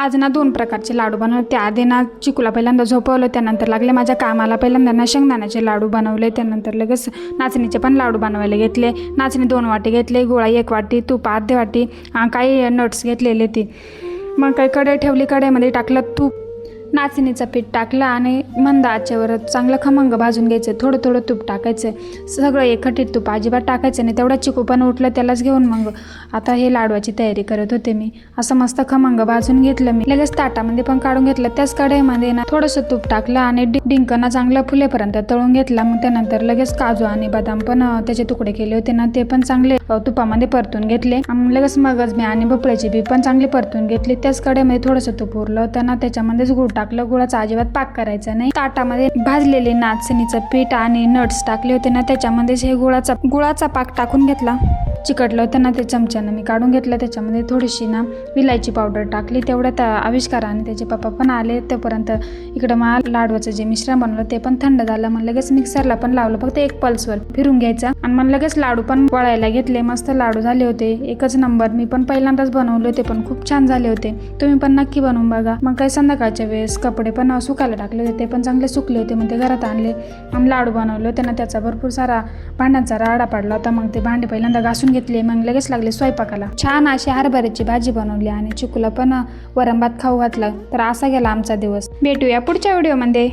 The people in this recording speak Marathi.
आज ना दोन प्रकारचे लाडू बनवले. आधी ना चिकूला पहिल्यांदा झोपवलं त्यानंतर लागले माझ्या कामाला. पहिल्यांदा ना शेंगदाण्याचे लाडू बनवले त्यानंतर लगेच नाचणीचे पण लाडू बनवायला घेतले. नाचणी दोन वाटी घेतले गोळा एक वाटी तूप अर्धी वाटी काही नट्स घेतलेले ती. मग काही कढई ठेवली कढईमध्ये टाकलं तूप. नाचणीचं पीठ टाकलं आणि मंद आचेवर चांगलं खमंग भाजून घ्यायचं. थोडं थोडं तूप टाकायचं. सगळं एकखटीत तूप अजिबात टाकायचं नाही. तेवढं चिकू पण उठलं त्यालाच घेऊन मग आता हे लाडवाची तयारी करत होते मी. असं मस्त खमंग भाजून घेतलं मी. लगेच ताटामध्ये पण काढून घेतलं. त्याच कढईमध्ये ना थोडंसं तूप टाकलं आणि डिंकना चांगलं फुलेपर्यंत तळून घेतला. मग त्यानंतर लगेच काजू आणि बदाम पण त्याचे तुकडे केले होते ना ते पण चांगले तुपामध्ये परतून घेतले. लगेच मगज मी आणि भोपळ्याची बी पण चांगली परतून घेतली. त्याच कढईमध्ये थोडंसं तूप उरलं होतं ना त्याच्यामध्येच गुळ टाकलं गुळाचा अजिबात पाक करायचा नाही. ताटामध्ये भाजलेले नाचणीचं पीठ आणि नट्स टाकले होते ना त्याच्यामध्येच हे गुळाचा गुळाचा पाक टाकून घेतला. चिकटलं होतं ना ते चमच्यानं. मी काढून घेतलं त्याच्यामध्ये थोडीशी ना विलायची पावडर टाकली. तेवढ्यात आविष्कार आणि त्याचे पप्पा पण आले. तोपर्यंत इकडं मला लाडवाचं जे मिश्रण बनवलं ते पण थंड झालं. मग लगेच मिक्सरला पण लावलं. फक्त एक पल्सवर फिरून घ्यायचा. आणि मग लगेच लाडू पण वळायला घेतले. मस्त लाडू झाले होते. एकच नंबर. मी पण पहिल्यांदाच बनवले होते पण खूप छान झाले होते. तुम्ही पण नक्की बनवून बघा. मग काही संध्याकाळच्या वेळेस कपडे पण सुकायला टाकले होते. ते पण चांगले सुकले होते. मग ते घरात आणले. आणि लाडू बनवले होते ना त्याचा भरपूर सारा भांड्यांचा राडा पडला होता. मग ते भांडे पहिल्यांदा घासून घेतले मग लगेच लागले स्वयंपाकाला. छान अशी हरभऱ्याची भाजी बनवली आणि चिकूला पण वरण भात खाऊ घातलं. तर असा गेला आमचा दिवस. भेटूया पुढच्या व्हिडिओमध्ये